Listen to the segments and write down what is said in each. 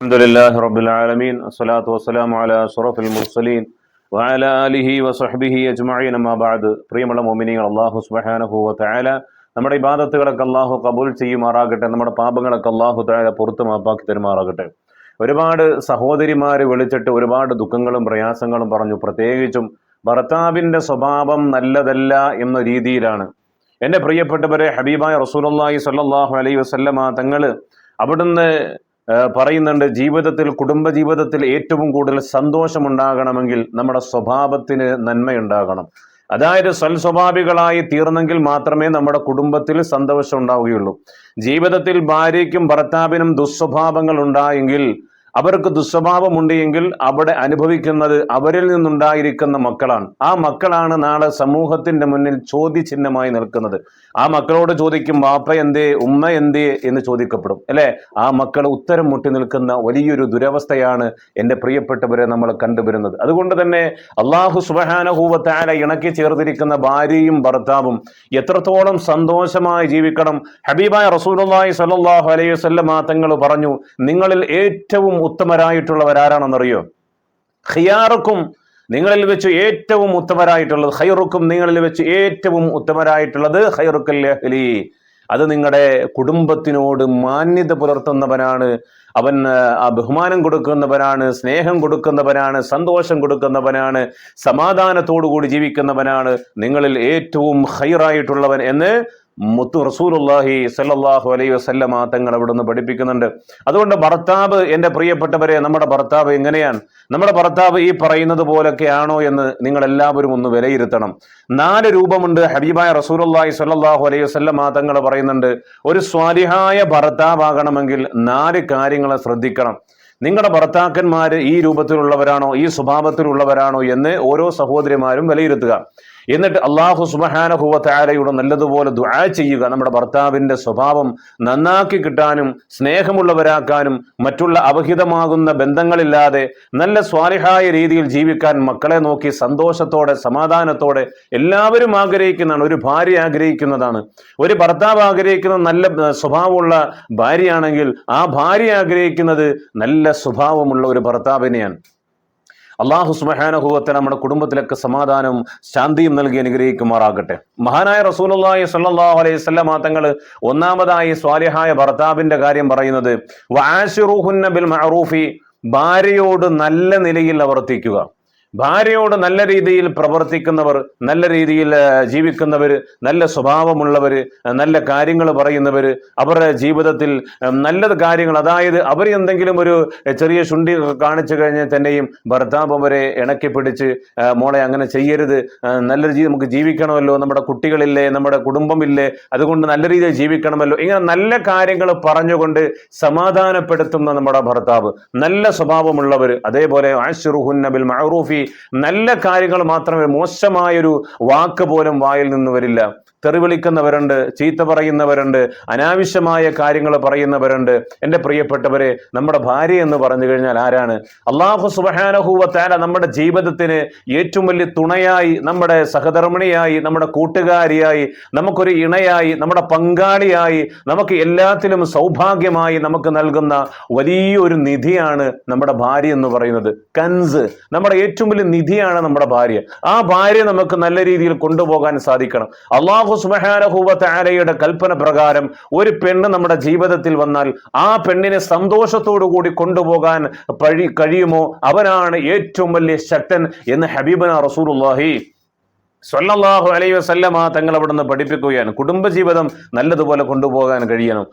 الحمد لله رب العالمين الصلاة والسلام على أشرف المرسلين وعلى آله وصحبه أجمعين أما بعد പ്രിയമുള്ള മോമിനികൾ അള്ളാഹു സുബ്ഹാനഹു വ തആല നമ്മുടെ ഇബാദത്തുകളൊക്കെ അള്ളാഹു കബൂൽ ചെയ്യുമാറാകട്ടെ നമ്മുടെ പാപങ്ങളൊക്കെ അള്ളാഹു തആല പുറത്തു മാപ്പാക്കി തരുമാറാകട്ടെ ഒരുപാട് സഹോദരിമാര് വിളിച്ചിട്ട് ഒരുപാട് ദുഃഖങ്ങളും പ്രയാസങ്ങളും പറഞ്ഞു പ്രത്യേകിച്ചും ഭർത്താവിന്റെ സ്വഭാവം നല്ലതല്ല എന്ന രീതിയിലാണ് എൻ്റെ പ്രിയപ്പെട്ടവരെ ഹബീബായ റസൂലുള്ളാഹി സ്വല്ലല്ലാഹു അലൈഹി വസല്ലമ തങ്ങള് അവിടുന്ന് ഏഹ് പറയുന്നുണ്ട് ജീവിതത്തിൽ കുടുംബ ജീവിതത്തിൽ ഏറ്റവും കൂടുതൽ സന്തോഷം ഉണ്ടാകണമെങ്കിൽ നമ്മുടെ സ്വഭാവത്തിന് നന്മയുണ്ടാകണം. അതായത് സൽസ്വഭാവികളായി തീർന്നെങ്കിൽ മാത്രമേ നമ്മുടെ കുടുംബത്തിൽ സന്തോഷം ഉണ്ടാവുകയുള്ളൂ. ജീവിതത്തിൽ ഭാര്യയ്ക്കും ഭർത്താവിനും ദുസ്വഭാവങ്ങൾ ഉണ്ടായെങ്കിൽ അവർക്ക് ദുസ്വഭാവമുണ്ട് എങ്കിൽ അവിടെ അനുഭവിക്കുന്നത് അവരിൽ നിന്നുണ്ടായിരിക്കുന്ന മക്കളാണ്. ആ മക്കളാണ് നാളെ സമൂഹത്തിന്റെ മുന്നിൽ ചോദ്യചിഹ്നമായി നിൽക്കുന്നത്. ആ മക്കളോട് ചോദിക്കും വാപ്പ എന്തേ ഉമ്മ എന്തേ? എന്ന് ചോദിക്കപ്പെടും. അല്ലെ? ആ മക്കൾ ഉത്തരം മുട്ടി നിൽക്കുന്ന വലിയൊരു ദുരവസ്ഥയാണ് എന്റെ പ്രിയപ്പെട്ടവരെ നമ്മൾ കണ്ടുവരുന്നത്. അതുകൊണ്ട് തന്നെ അള്ളാഹു സുബഹാനഹൂവത്താല ഇണക്കി ചേർത്തിരിക്കുന്ന ഭാര്യയും ഭർത്താവും എത്രത്തോളം സന്തോഷമായി ജീവിക്കണം. ഹബീബായ റസൂലി സല്ലാഹു അലൈഹി വസല്ലം തങ്ങൾ പറഞ്ഞു നിങ്ങളിൽ ഏറ്റവും ഉത്തമരായിട്ടുള്ളവരാരാണെന്നറിയോ? ഖിയാറുക്കും നിങ്ങളിൽ വെച്ച് ഏറ്റവും ഉത്തമരായിട്ടുള്ളത് ഹൈറുക്കും നിങ്ങളിൽ വെച്ച് ഏറ്റവും ഉത്തമരായിട്ടുള്ളത് ഹൈറുക്കൽ അഹ്ലി അത് നിങ്ങളുടെ കുടുംബത്തിനോട് മാന്യത പുലർത്തുന്നവനാണ്. അവൻ ബഹുമാനം കൊടുക്കുന്നവനാണ് സ്നേഹം കൊടുക്കുന്നവനാണ് സന്തോഷം കൊടുക്കുന്നവനാണ് സമാധാനത്തോടു കൂടി ജീവിക്കുന്നവനാണ്. നിങ്ങളിൽ ഏറ്റവും ഹൈറായിട്ടുള്ളവൻ എന്ന് മുത്തു റസൂലുള്ളാഹി സല്ലാഹു അലൈഹി വസല്ലമ തങ്ങൾ നിന്ന് പഠിപ്പിക്കുന്നുണ്ട്. അതുകൊണ്ട് ഭർത്താവ് എന്റെ പ്രിയപ്പെട്ടവരെ നമ്മുടെ ഭർത്താവ് എങ്ങനെയാണ്? നമ്മുടെ ഭർത്താവ് ഈ പറയുന്നത് പോലൊക്കെയാണോ എന്ന് നിങ്ങൾ എല്ലാവരും ഒന്ന് വിലയിരുത്തണം. നാല് രൂപമുണ്ട് ഹബീബായ റസൂലുള്ളാഹി സല്ലാഹു അലൈ വസല്ലമ തങ്ങൾ പറയുന്നുണ്ട്. ഒരു സ്വാലിഹായ ഭർത്താവാകണമെങ്കിൽ നാല് കാര്യങ്ങളെ ശ്രദ്ധിക്കണം. നിങ്ങളുടെ ഭർത്താക്കന്മാർ ഈ രൂപത്തിലുള്ളവരാണോ ഈ സ്വഭാവത്തിലുള്ളവരാണോ എന്ന് ഓരോ സഹോദരിമാരും വിലയിരുത്തുക. എന്നിട്ട് അള്ളാഹു സുബഹാനഹുവത്താരയുടെ നല്ലതുപോലെ ദുആ ചെയ്യുക. നമ്മുടെ ഭർത്താവിന്റെ സ്വഭാവം നന്നാക്കി കിട്ടാനും സ്നേഹമുള്ളവരാക്കാനും മറ്റുള്ള അവഹിതമാകുന്ന ബന്ധങ്ങളില്ലാതെ നല്ല സ്വാലിഹായ രീതിയിൽ ജീവിക്കാൻ മക്കളെ നോക്കി സന്തോഷത്തോടെ സമാധാനത്തോടെ എല്ലാവരും ആഗ്രഹിക്കുന്നതാണ്. ഒരു ഭാര്യ ആഗ്രഹിക്കുന്നതാണ്. ഒരു ഭർത്താവ് ആഗ്രഹിക്കുന്ന നല്ല സ്വഭാവമുള്ള ഭാര്യയാണെങ്കിൽ ആ ഭാര്യ ആഗ്രഹിക്കുന്നത് നല്ല സ്വഭാവമുള്ള ഒരു ഭർത്താവിനെയാണ്. അള്ളാഹു സുബഹാനഹുവത്തെ നമ്മുടെ കുടുംബത്തിലൊക്കെ സമാധാനവും ശാന്തിയും നൽകി അനുഗ്രഹിക്കുമാറാകട്ടെ. മഹാനായ റസൂലുള്ളാഹി സ്വല്ലല്ലാഹു അലൈഹി വസല്ലമ തങ്ങൾ ഒന്നാമതായി സ്വാലിഹായ ഭർത്താവിന്റെ കാര്യം പറയുന്നത് ബിൽ മഅറൂഫി ഭാര്യയോട് നല്ല നിലയിൽ പ്രവർത്തിക്കുക ഭാര്യയോട് നല്ല രീതിയിൽ പ്രവർത്തിക്കുന്നവർ നല്ല രീതിയിൽ ജീവിക്കുന്നവർ നല്ല സ്വഭാവമുള്ളവർ നല്ല കാര്യങ്ങൾ പറയുന്നവർ അവരുടെ ജീവിതത്തിൽ നല്ല കാര്യങ്ങൾ അതായത് അവർ എന്തെങ്കിലും ഒരു ചെറിയ ശുണ്ടി കാണിച്ചു കഴിഞ്ഞാൽ തന്നെയും ഭർത്താവ് അവരെ ഇണക്കി പിടിച്ച് മോളെ അങ്ങനെ ചെയ്യരുത് നല്ല രീതി നമുക്ക് ജീവിക്കണമല്ലോ നമ്മുടെ കുട്ടികളില്ലേ നമ്മുടെ കുടുംബമില്ലേ അതുകൊണ്ട് നല്ല രീതിയിൽ ജീവിക്കണമല്ലോ ഇങ്ങനെ നല്ല കാര്യങ്ങൾ പറഞ്ഞുകൊണ്ട് സമാധാനപ്പെടുത്തുന്ന നമ്മുടെ ഭർത്താവ് നല്ല സ്വഭാവമുള്ളവർ അതേപോലെ ആശുറുഹുന്ന ബിൽ മഅറൂഫി നല്ല കാര്യങ്ങൾ മാത്രമേ മോശമായൊരു വാക്ക് പോലും വായിൽ നിന്ന് വരില്ല. തെറി വിളിക്കുന്നവരുണ്ട് ചീത്ത പറയുന്നവരുണ്ട് അനാവശ്യമായ കാര്യങ്ങൾ പറയുന്നവരുണ്ട്. എന്റെ പ്രിയപ്പെട്ടവരെ നമ്മുടെ ഭാര്യ എന്ന് പറഞ്ഞു കഴിഞ്ഞാൽ ആരാണ്? അള്ളാഹു സുബഹാനഹൂവ താല നമ്മുടെ ജീവിതത്തിന് ഏറ്റവും വലിയ തുണയായി നമ്മുടെ സഹധർമ്മിണിയായി നമ്മുടെ കൂട്ടുകാരിയായി നമുക്കൊരു ഇണയായി നമ്മുടെ പങ്കാളിയായി നമുക്ക് എല്ലാത്തിലും സൗഭാഗ്യമായി നമുക്ക് നൽകുന്ന വലിയൊരു നിധിയാണ് നമ്മുടെ ഭാര്യ എന്ന് പറയുന്നത്. കൻസ് നമ്മുടെ ഏറ്റവും വലിയ നിധിയാണ് നമ്മുടെ ഭാര്യ. ആ ഭാര്യ നമുക്ക് നല്ല രീതിയിൽ കൊണ്ടുപോകാൻ സാധിക്കണം. അള്ളാഹു സുബഹാനഹൂവത്ത് ആലയുടെ കൽപ്പന പ്രകാരം ഒരു പെണ്ണ് നമ്മുടെ ജീവിതത്തിൽ വന്നാൽ ആ പെണ്ണിനെ സന്തോഷത്തോടു കൂടി കൊണ്ടുപോകാൻ കഴിയുമോ? അവനാണ് ഏറ്റവും വലിയ ശക്തൻ എന്ന് ഹബീബന റസൂലുള്ളാഹി സ്വല്ലല്ലാഹു അലൈ വസല്ലമ തങ്ങൾ അവിടുന്ന് പഠിപ്പിക്കുകയാണ്. കുടുംബജീവിതം നല്ലതുപോലെ കൊണ്ടുപോകാൻ കഴിയണം.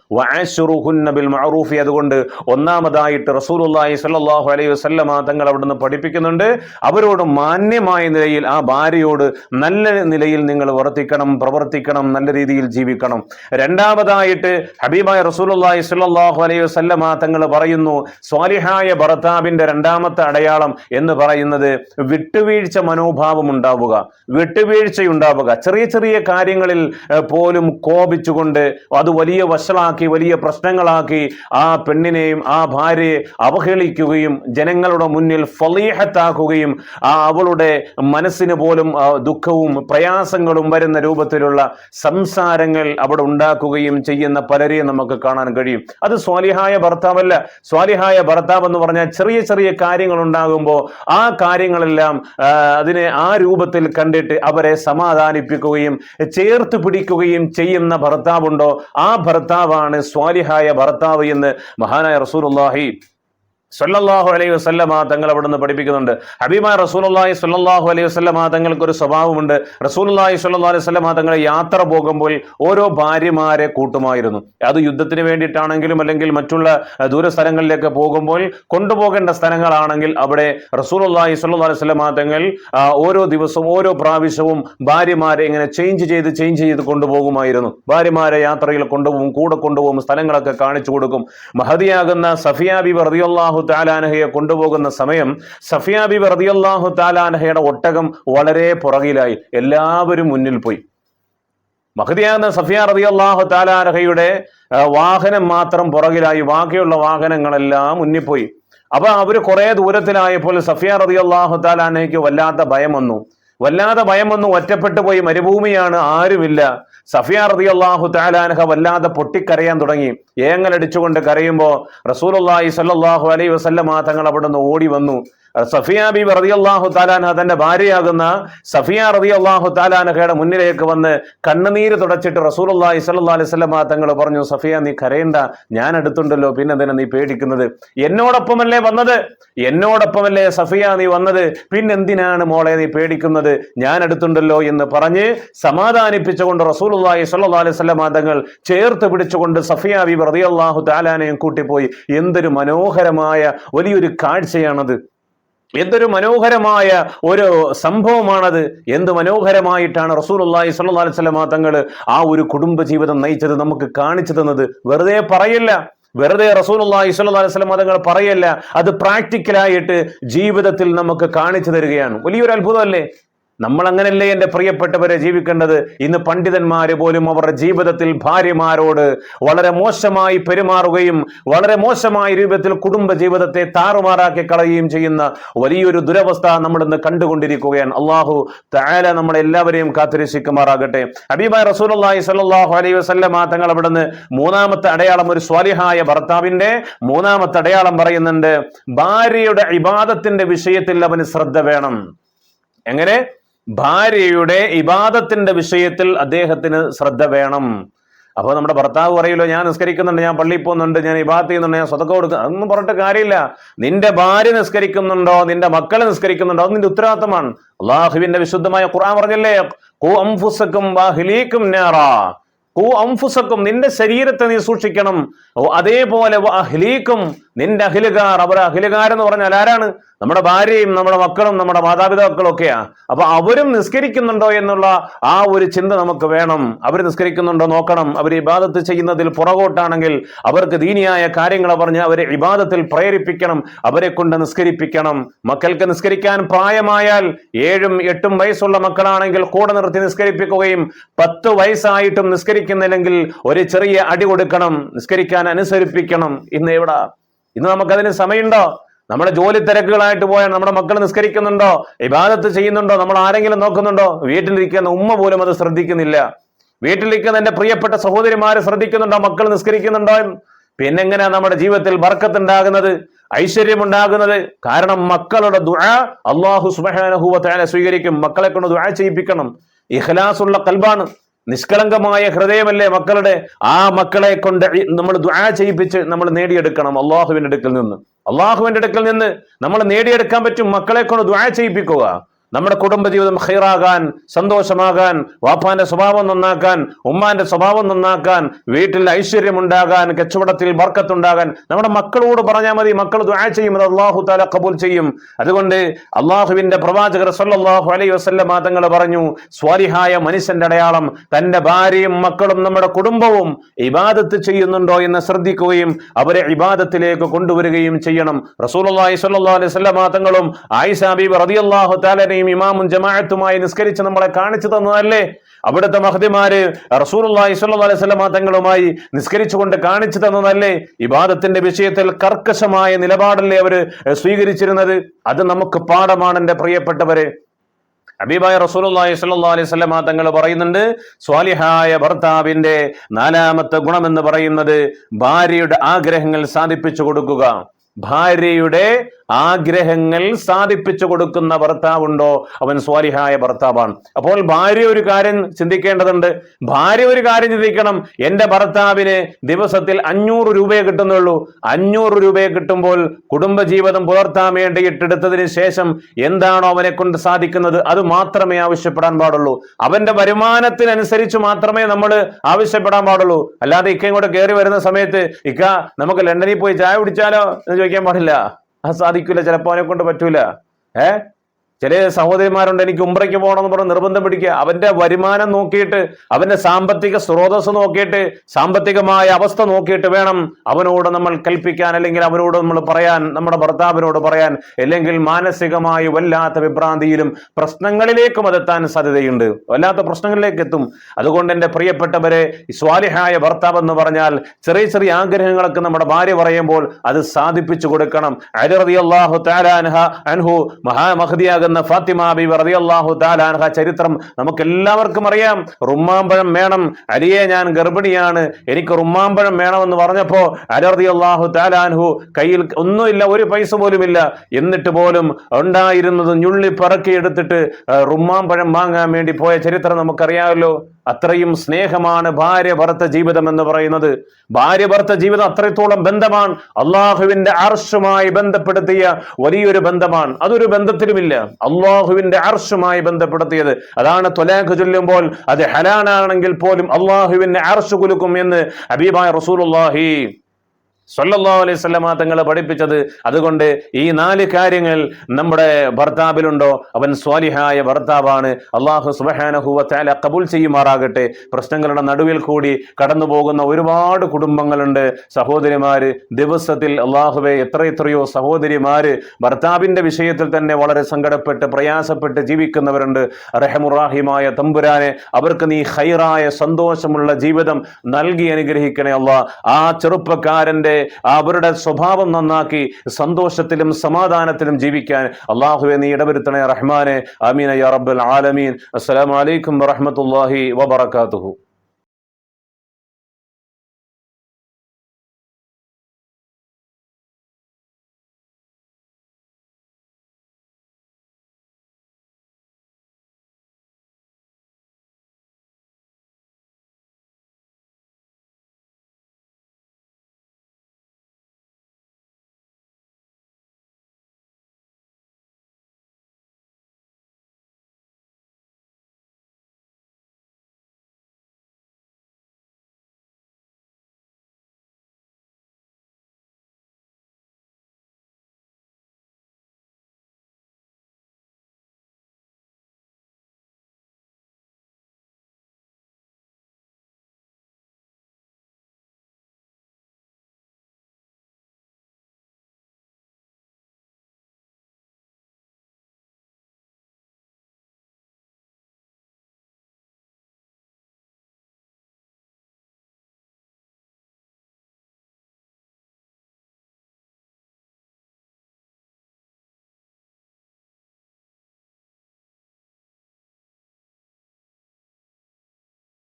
മഅറൂഫി അതുകൊണ്ട് ഒന്നാമതായിട്ട് റസൂലുള്ളാഹി സല്ലാഹു അലൈ വസല്ലമ തങ്ങൾ അവിടുന്ന് പഠിപ്പിക്കുന്നുണ്ട്. അവരോട് മാന്യമായ നിലയിൽ ആ ഭാര്യയോട് നല്ല നിലയിൽ നിങ്ങൾ വർത്തിക്കണം പ്രവർത്തിക്കണം നല്ല രീതിയിൽ ജീവിക്കണം. രണ്ടാമതായിട്ട് ഹബീബായ റസൂലുള്ളാഹി സല്ലാഹു അലൈ വസല്ലമ തങ്ങൾ പറയുന്നു സ്വാലിഹായ ഭർത്താവിന്റെ രണ്ടാമത്തെ അടയാളം എന്ന് പറയുന്നത് വിട്ടുവീഴ്ച മനോഭാവം ഉണ്ടാവുക. വിട്ടുവീഴ്ച വിട്ടുവീഴ്ചയുണ്ടാവുക ചെറിയ ചെറിയ കാര്യങ്ങളിൽ പോലും കോപിച്ചുകൊണ്ട് അത് വലിയ വഷളാക്കി വലിയ പ്രശ്നങ്ങളാക്കി ആ പെണ്ണിനെയും ആ ഭാര്യയെ അവഹേളിക്കുകയും ജനങ്ങളുടെ മുന്നിൽ ഫലീഹത്താക്കുകയും ആ അവളുടെ മനസ്സിന് പോലും ദുഃഖവും പ്രയാസങ്ങളും വരുന്ന രൂപത്തിലുള്ള സംസാരങ്ങൾ അവിടെ ഉണ്ടാക്കുകയും ചെയ്യുന്ന പലരെയും നമുക്ക് കാണാൻ കഴിയും. അത് സ്വാലിഹായ ഭർത്താവല്ല. സ്വാലിഹായ ഭർത്താവ് എന്ന് പറഞ്ഞാൽ ചെറിയ ചെറിയ കാര്യങ്ങൾ ഉണ്ടാകുമ്പോൾ ആ കാര്യങ്ങളെല്ലാം അതിനെ ആ രൂപത്തിൽ കണ്ടിട്ട് അവരെ സമാധാനിപ്പിക്കുകയും ചേർത്ത് പിടിക്കുകയും ചെയ്യുന്ന ഭർത്താവുണ്ടോ? ആ ഭർത്താവാണ് സ്വാലിഹായ ഭർത്താവ് എന്ന് മഹാനായ റസൂലുള്ളാഹി സല്ലല്ലാഹു അലൈഹി വസല്ലമ തങ്ങൾ അവിടെ നിന്ന് പഠിപ്പിക്കുന്നുണ്ട്. ഹബീബായ റസൂലുള്ളാഹി സ്വല്ലല്ലാഹു അലൈഹി വസല്ലമ തങ്ങൾക്ക് ഒരു സ്വഭാവമുണ്ട്. റസൂലുള്ളാഹി സ്വല്ലല്ലാഹു അലൈഹി വസല്ലമ തങ്ങൾ യാത്ര പോകുമ്പോൾ ഓരോ ഭാര്യമാരെ കൂട്ടുമായിരുന്നു. അത് യുദ്ധത്തിന് വേണ്ടിയിട്ടാണെങ്കിലും അല്ലെങ്കിൽ മറ്റുള്ള ദൂര സ്ഥലങ്ങളിലേക്ക് പോകുമ്പോൾ കൊണ്ടുപോകേണ്ട സ്ഥലങ്ങളാണെങ്കിൽ അവിടെ റസൂലുള്ളാഹി സ്വല്ലല്ലാഹു അലൈഹി വസല്ലമ തങ്ങൾ ഓരോ ദിവസവും ഓരോ പ്രാവശ്യവും ഭാര്യമാരെ ഇങ്ങനെ ചേഞ്ച് ചെയ്ത് ചേഞ്ച് ചെയ്ത് കൊണ്ടുപോകുമായിരുന്നു. ഭാര്യമാരെ യാത്രയിൽ കൊണ്ടുപോകും കൂടെ കൊണ്ടുപോകും സ്ഥലങ്ങളൊക്കെ കാണിച്ചു കൊടുക്കും. മഹതിയാകുന്ന സഫിയ ബി റളിയല്ലാഹു താലാനഹയെ കൊണ്ടുപോകുന്ന സമയം സഫിയാബി ബി റളിയല്ലാഹു താലാനഹയുടെ ഒട്ടകം വളരെ പുറകിലായി. എല്ലാവരും മുന്നിൽ പോയി. മഹതിയാകുന്ന സഫിയ അള്ളാഹു താലാനഹയുടെ വാഹനം മാത്രം പുറകിലായി. ബാക്കിയുള്ള വാഹനങ്ങളെല്ലാം മുന്നിപ്പോയി അപ്പൊ അവർ കുറെ ദൂരത്തിലായപ്പോൾ സഫിയ അള്ളാഹു താലാനഹയ്ക്ക് വല്ലാത്ത ഭയം വന്നു. വല്ലാതെ ഭയം വന്നു ഒറ്റപ്പെട്ടു പോയി മരുഭൂമിയാണ് ആരുമില്ല. സഫിയ അള്ളാഹു താലാനഹ വല്ലാതെ പൊട്ടിക്കരയാൻ തുടങ്ങി. ഏങ്ങലടിച്ചുകൊണ്ട് കരയുമ്പോൾ റസൂലുള്ളാഹി സല്ലാഹു അലൈ വസല്ലമ തങ്ങൾ അവിടെ നിന്ന് ഓടി വന്നു. സഫിയ ബി റതി അള്ളാഹു താലാൻഹ തന്റെ ഭാര്യയാകുന്ന സഫിയ റളിയല്ലാഹു താലാനഹയുടെ മുന്നിലേക്ക് വന്ന് കണ്ണുനീര് തുടച്ചിട്ട് റസൂലുള്ളാഹി സ്വല്ലല്ലാഹു അലൈഹി സ്വലമ തങ്ങൾ പറഞ്ഞു സഫിയ നീ കരയണ്ട. ഞാൻ അടുത്തുണ്ടല്ലോ പിന്നെ എന്തിനാ നീ പേടിക്കുന്നത്? എന്നോടൊപ്പമല്ലേ വന്നത്? എന്നോടൊപ്പമല്ലേ സഫിയ നീ വന്നത്? പിന്നെന്തിനാണ് മോളെ നീ പേടിക്കുന്നത്? ഞാൻ അടുത്തുണ്ടല്ലോ എന്ന് പറഞ്ഞ് സമാധാനിപ്പിച്ചുകൊണ്ട് റസൂലുള്ളാഹി സ്വല്ലല്ലാഹു അലൈഹി സ്വലമ തങ്ങൾ ചേർത്ത് പിടിച്ചുകൊണ്ട് സഫിയ ബി റതി അള്ളാഹു താലാനെയും കൂട്ടിപ്പോയി. എന്തൊരു മനോഹരമായ വലിയൊരു കാഴ്ചയാണത്. എന്തൊരു മനോഹരമായ ഒരു സംഭവമാണത്. എന്ത് മനോഹരമായിട്ടാണ് റസൂലുള്ളാഹി സ്വല്ലല്ലാഹു അലൈഹി വസല്ലം തങ്ങൾ ആ ഒരു കുടുംബ ജീവിതം നയിച്ചത് നമുക്ക് കാണിച്ചു തന്നത്. വെറുതെ പറയില്ല. വെറുതെ റസൂലുള്ളാഹി സ്വല്ലല്ലാഹു അലൈഹി വസല്ലം തങ്ങൾ പറയല്ല. അത് പ്രാക്ടിക്കലായിട്ട് ജീവിതത്തിൽ നമുക്ക് കാണിച്ചു തരികയാണ്. വലിയൊരു അത്ഭുതമല്ലേ? നമ്മൾ അങ്ങനല്ലേ എന്റെ പ്രിയപ്പെട്ടവരെ ജീവിക്കേണ്ടത്? ഇന്ന് പണ്ഡിതന്മാര് പോലും അവരുടെ ജീവിതത്തിൽ ഭാര്യമാരോട് വളരെ മോശമായി പെരുമാറുകയും വളരെ മോശമായ രൂപത്തിൽ കുടുംബ ജീവിതത്തെ താറുമാറാക്കി കളയുകയും ചെയ്യുന്ന വലിയൊരു ദുരവസ്ഥ നമ്മൾ ഇന്ന് കണ്ടുകൊണ്ടിരിക്കുകയാണ്. അള്ളാഹു താല നമ്മളെ എല്ലാവരെയും കാത്തിരക്ഷിക്കുമാറാകട്ടെ. അബീബായ് റസൂലുള്ളാഹി സ്വല്ലല്ലാഹു അലൈഹി വസല്ലമ തങ്ങൾ അവിടുന്ന് മൂന്നാമത്തെ അടയാളം ഒരു സ്വാലിഹായ ഭർത്താവിന്റെ മൂന്നാമത്തെ അടയാളം പറയുന്നുണ്ട് ഭാര്യയുടെ ഇബാദത്തിന്റെ വിഷയത്തിൽ അവന് ശ്രദ്ധ വേണം. എങ്ങനെ? ഭാര്യയുടെ ഇബാദത്തിന്റെ വിഷയത്തിൽ അദ്ദേഹത്തിന് ശ്രദ്ധ വേണം. അപ്പോൾ നമ്മുടെ ഭർത്താവ് പറയുമല്ലോ ഞാൻ നിസ്കരിക്കുന്നുണ്ട് ഞാൻ പള്ളിയിൽ പോകുന്നുണ്ട് ഞാൻ ഇബാദത്ത് ചെയ്യുന്നുണ്ട് ഞാൻ സ്വതക്ക കൊടുക്കുക അതൊന്നും പറഞ്ഞിട്ട് കാര്യമില്ല. നിന്റെ ഭാര്യ നിസ്കരിക്കുന്നുണ്ടോ നിന്റെ മക്കൾ നിസ്കരിക്കുന്നുണ്ടോ അത് നിന്റെ ഉത്തരവാദിത്തമാണ്. അള്ളാഹുവിന്റെ വിശുദ്ധമായ ഖുർആൻ പറഞ്ഞല്ലേ കു നിന്റെ ശരീരത്തെ നീ സൂക്ഷിക്കണം. അതേപോലെ അഹ്ലീക്കും നിന്റെ അഖിലുകാർ അവർ അഖിലുകാർ എന്ന് പറഞ്ഞാൽ ആരാണ്? നമ്മുടെ ഭാര്യയും നമ്മുടെ മക്കളും നമ്മുടെ മാതാപിതാക്കളും ഒക്കെയാ അപ്പൊ അവരും നിസ്കരിക്കുന്നുണ്ടോ എന്നുള്ള ആ ഒരു ചിന്ത നമുക്ക് വേണം. അവർ നിസ്കരിക്കുന്നുണ്ടോ നോക്കണം. അവർ ഇബാദത്ത് ചെയ്യുന്നതിൽ പുറകോട്ടാണെങ്കിൽ അവർക്ക് ദീനിയായ കാര്യങ്ങൾ പറഞ്ഞ് അവരെ ഇബാദത്തിൽ പ്രേരിപ്പിക്കണം. അവരെ കൊണ്ട് നിസ്കരിപ്പിക്കണം. മക്കൾക്ക് നിസ്കരിക്കാൻ പ്രായമായാൽ ഏഴും എട്ടും വയസ്സുള്ള മക്കളാണെങ്കിൽ കൂടെ നിർത്തി നിസ്കരിപ്പിക്കുകയും പത്ത് വയസ്സായിട്ടും നിസ്കരിക്കുന്നില്ലെങ്കിൽ ഒരു ചെറിയ അടി കൊടുക്കണം നിസ്കരിക്കാൻ അനുസരിപ്പിക്കണം. ഇന്ന് എവിടാ? ഇന്ന് നമുക്കതിന് സമയമുണ്ടോ? നമ്മുടെ ജോലി തിരക്കുകളായിട്ട് പോയാൽ നമ്മുടെ മക്കൾ നിസ്കരിക്കുന്നുണ്ടോ? ഇബാദത്ത് ചെയ്യുന്നുണ്ടോ? നമ്മൾ ആരെങ്കിലും നോക്കുന്നുണ്ടോ? വീട്ടിലിരിക്കുന്ന ഉമ്മ പോലും അത് ശ്രദ്ധിക്കുന്നില്ല. വീട്ടിലിരിക്കുന്ന എന്റെ പ്രിയപ്പെട്ട സഹോദരിമാരെ ശ്രദ്ധിക്കുന്നുണ്ടോ? മക്കൾ നിസ്കരിക്കുന്നുണ്ടോ? പിന്നെങ്ങനെയാ നമ്മുടെ ജീവിതത്തിൽ ബർക്കത്തുണ്ടാകുന്നത്? ഐശ്വര്യമുണ്ടാകുന്നത്? കാരണം മക്കളുടെ ദുആ അള്ളാഹു സുബ്ഹാനഹു വ തആല സ്വീകരിക്കും. മക്കളെ കൊണ്ട് ദുആ ചെയ്യിപ്പിക്കണം. ഇഖ്ലാസുള്ള കൽബാണ്. നിഷ്കളങ്കമായ ഹൃദയമല്ലേ മക്കളുടെ? ആ മക്കളെ കൊണ്ട് നമ്മൾ ദുആ ചെയ്യിപ്പിച്ച് നമ്മൾ നേടിയെടുക്കണം അള്ളാഹുവിന്റെ അടുക്കൽ നിന്ന്. അള്ളാഹുവിന്റെ അടുക്കൽ നിന്ന് നമ്മൾ നേടിയെടുക്കാൻ പറ്റും മക്കളെ കൊണ്ട് ദുആ ചെയ്യിപ്പിക്കുക. നമ്മുടെ കുടുംബജീവിതം ഹൈറാകാൻ സന്തോഷമാകാൻ വാപ്പാന്റെ സ്വഭാവം നന്നാക്കാൻ ഉമ്മാന്റെ സ്വഭാവം നന്നാക്കാൻ വീട്ടിൽ ഐശ്വര്യമുണ്ടാകാൻ കച്ചവടത്തിൽ ബർക്കത്തുണ്ടാകാൻ നമ്മുടെ മക്കളോട് പറഞ്ഞാൽ മതി മക്കൾ ദുആ ചെയ്യും അത് അള്ളാഹു താല കബൂൽ ചെയ്യും. അതുകൊണ്ട് അള്ളാഹുവിന്റെ പ്രവാചകർ സല്ലാഹു അലൈ വസല്ലമ തങ്ങൾ പറഞ്ഞു സ്വാരിഹായ മനുഷ്യന്റെ അടയാളം തന്റെ ഭാര്യയും മക്കളും നമ്മുടെ കുടുംബവും ഇബാദത്ത് ചെയ്യുന്നുണ്ടോ എന്ന് ശ്രദ്ധിക്കുകയും അവരെ ഇബാദത്തിലേക്ക് കൊണ്ടുവരികയും ചെയ്യണം. റസൂൽ അള്ളാഹി സല്ലാ അലൈഹി വസല്ലമ തങ്ങളും ആയിഷ അള്ളാഹു റളിയല്ലാഹു തവണയും ഇമാമും ജമാഅത്തുമായി നിസ്കരിച്ച് നമ്മളെ കാണിച്ചു തന്നതല്ലേ? അവിടുത്തെ മഹദിമാര് റസൂലുള്ളാഹി സ്വല്ലല്ലാഹി അലൈഹി വസല്ലമ തങ്ങളുമായി നിസ്കരിച്ചുകൊണ്ട് കാണിച്ചു തന്നതല്ലേ? ഇബാദത്തിന്റെ വിഷയത്തിൽ കർക്കശമായ നിലപാടല്ലേ അവർ സ്വീകരിച്ചിരുന്നത്? അത് നമുക്ക് പാഠമാണ് എന്റെ പ്രിയപ്പെട്ടവരെ. ഹബീബായ റസൂലുള്ളാഹി സ്വല്ലല്ലാഹു അലൈഹി തങ്ങൾ പറയുന്നുണ്ട് സ്വാലിഹായ ഭർത്താവിന്റെ നാലാമത്തെ ഗുണമെന്ന് പറയുന്നത് ഭാര്യയുടെ ആഗ്രഹങ്ങൾ സാധിപ്പിച്ചു കൊടുക്കുക. ഭാര്യയുടെ ആഗ്രഹങ്ങൾ സാധിപ്പിച്ചു കൊടുക്കുന്ന ഭർത്താവുണ്ടോ? അവൻ സ്വാലിഹായ ഭർത്താവാണ്. അപ്പോൾ ഭാര്യ ഒരു കാര്യം ചിന്തിക്കേണ്ടതുണ്ട്. ഭാര്യ ഒരു കാര്യം ചിന്തിക്കണം. എന്റെ ഭർത്താവിന് ദിവസത്തിൽ അഞ്ഞൂറ് രൂപയെ കിട്ടുന്നുള്ളൂ. അഞ്ഞൂറ് രൂപയെ കിട്ടുമ്പോൾ കുടുംബജീവിതം പുലർത്താൻ വേണ്ടി ഇട്ടെടുത്തതിന് ശേഷം എന്താണോ അവനെ കൊണ്ട് സാധിക്കുന്നത്? അത് മാത്രമേ ആവശ്യപ്പെടാൻ പാടുള്ളൂ. അവന്റെ വരുമാനത്തിനനുസരിച്ച് മാത്രമേ നമ്മൾ ആവശ്യപ്പെടാൻ പാടുള്ളൂ. അല്ലാതെ ഇക്കയും കൂടെ കയറി വരുന്ന സമയത്ത് ഇക്ക നമുക്ക് ലണ്ടനിൽ പോയി ചായ കുടിച്ചാലോ? എന്ന് ചോദിക്കാൻ പാടില്ല. അത് സാധിക്കില്ല ചിലപ്പോൾ അവനെ കൊണ്ട് പറ്റൂല. ഏ? ചില സഹോദരിമാരുണ്ട് എനിക്ക് ഉംറയ്ക്ക് പോകണമെന്ന് പറഞ്ഞ് നിർബന്ധം പിടിക്കുക. അവന്റെ വരുമാനം നോക്കിയിട്ട് അവന്റെ സാമ്പത്തിക സ്രോതസ് നോക്കിയിട്ട് സാമ്പത്തികമായ അവസ്ഥ നോക്കിയിട്ട് വേണം അവനോട് നമ്മൾ കൽപ്പിക്കാൻ അല്ലെങ്കിൽ അവനോട് നമ്മൾ പറയാൻ നമ്മുടെ ഭർത്താവിനോട് പറയാൻ അല്ലെങ്കിൽ മാനസികമായി വല്ലാത്ത വിഭ്രാന്തിയിലും പ്രശ്നങ്ങളിലേക്കും അതെത്താൻ സാധ്യതയുണ്ട്. വല്ലാത്ത പ്രശ്നങ്ങളിലേക്ക് എത്തും. അതുകൊണ്ട് എന്റെ പ്രിയപ്പെട്ടവരെ സ്വാലിഹായ ഭർത്താവ് എന്ന് പറഞ്ഞാൽ ചെറിയ ചെറിയ ആഗ്രഹങ്ങളൊക്കെ നമ്മുടെ ഭാര്യ പറയുമ്പോൾ അത് സാധിപ്പിച്ചു കൊടുക്കണം. അലി അൻഹു അൻഹു മഹാമഹദിയാകുന്ന ഫാത്തിമ ബിബി റളിയല്ലാഹു അള്ളാഹു അൻഹ ചരിത്രം നമുക്ക് എല്ലാവർക്കും അറിയാം. റുമ്മാമ്പഴം വേണം. അലിയെ ഞാൻ ഗർഭിണിയാണ്. എനിക്ക് റുമ്മാമ്പഴം വേണമെന്ന് പറഞ്ഞപ്പോ അലി അള്ളാഹു താലാൻഹു കയ്യിൽ ഒന്നുമില്ല ഒരു പൈസ പോലുമില്ല എന്നിട്ട് പോലും ഉണ്ടായിരുന്നത് ഞുള്ളി പറക്കിയെടുത്തിട്ട് റുമ്മാമ്പഴം വാങ്ങാൻ വേണ്ടി പോയ ചരിത്രം നമുക്കറിയാമല്ലോ. അത്രയും സ്നേഹമാണ് ഭാര്യ ഭർത്ത ജീവിതം എന്ന് പറയുന്നത്. ഭാര്യ ഭർത്ത ജീവിതം അത്രത്തോളം ബന്ധമാണ്. അള്ളാഹുവിന്റെ അർഷുമായി ബന്ധപ്പെടുത്തിയ വലിയൊരു ബന്ധമാണ്. അതൊരു ബന്ധത്തിലുമില്ല. അള്ളാഹുവിന്റെ അർഷുമായി ബന്ധപ്പെടുത്തിയത്. അതാണ് തൊലാഖ് ചൊല്ലുമ്പോൾ അത് ഹലാനാണെങ്കിൽ പോലും അള്ളാഹുവിന്റെ അർഷ് കുലുക്കും എന്ന് അബീബായ റസൂലുള്ളാഹി സല്ലല്ലാഹു അലൈഹി വസല്ലമ തങ്ങൾ പഠിപ്പിച്ചത് അതുകൊണ്ട് ഈ നാല് കാര്യങ്ങൾ നമ്മുടെ ഭർത്താവിലുണ്ടോ? അവൻ സ്വാലിഹായ ഭർത്താവാണ്. അള്ളാഹു സുബ്ഹാനഹു കബുൽ ചെയ്യുമാറാകട്ടെ. പ്രശ്നങ്ങളുടെ നടുവിൽ കൂടി കടന്നു പോകുന്ന ഒരുപാട് കുടുംബങ്ങളുണ്ട്. സഹോദരിമാര് ദിവസത്തിൽ അള്ളാഹുവെ എത്ര എത്രയോ സഹോദരിമാര് ഭർത്താവിന്റെ വിഷയത്തിൽ തന്നെ വളരെ സങ്കടപ്പെട്ട് പ്രയാസപ്പെട്ട് ജീവിക്കുന്നവരുണ്ട്. റഹമുറാഹിമായ തമ്പുരാനെ അവർക്ക് നീ ഹൈറായ സന്തോഷമുള്ള ജീവിതം നൽകി അനുഗ്രഹിക്കണേ അള്ളാ. ആ ചെറുപ്പക്കാരന്റെ അവരുടെ സ്വഭാവം നന്നാക്കി സന്തോഷത്തിലും സമാധാനത്തിലും ജീവിക്കാൻ അള്ളാഹുവെ നീ ഇടവരുത്തണേ റഹ്മാനെ. അമീന യാ റബ്ബൽ ആലമീൻ. അസ്സലാമു അലൈക്കും വറഹ്മത്തുള്ളാഹി വബറകാതുഹു.